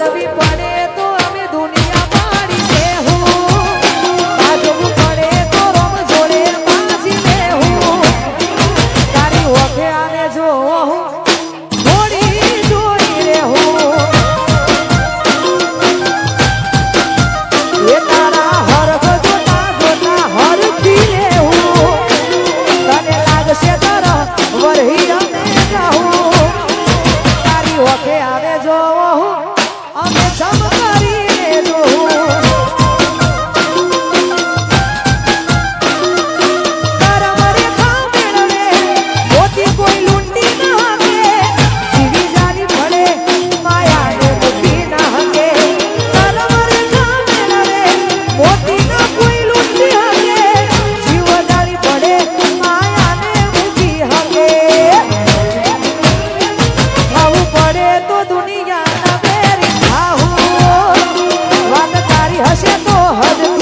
પાડવી પડે તો અમે દુનિયા પાડી દેહું બાજવું પડે તો રમ જોડે બાજી લેહું. તારી ઓખે આને જો હું हर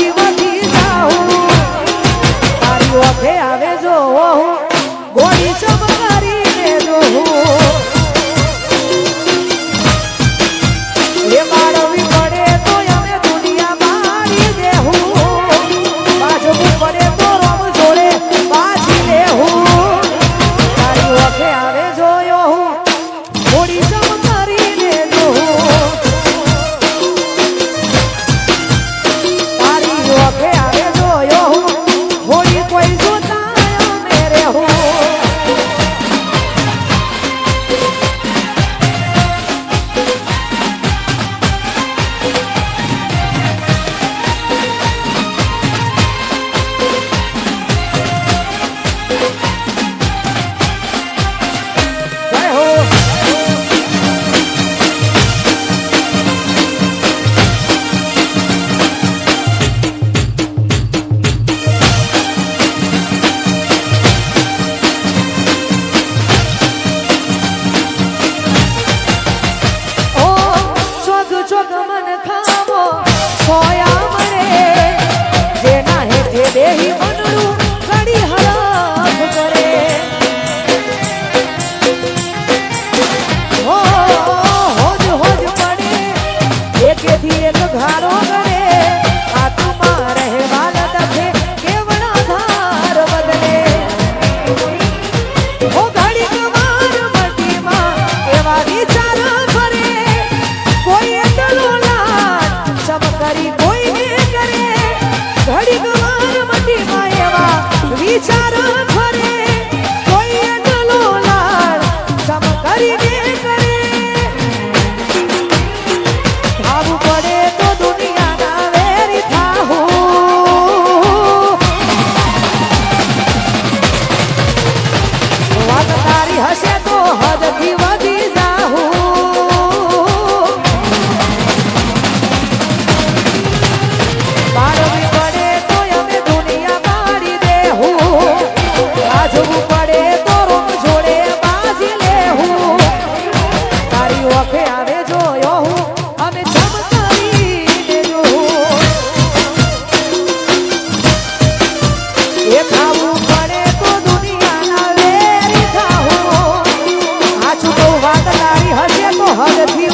que. হাসে પાગલારી હશે તો હદથી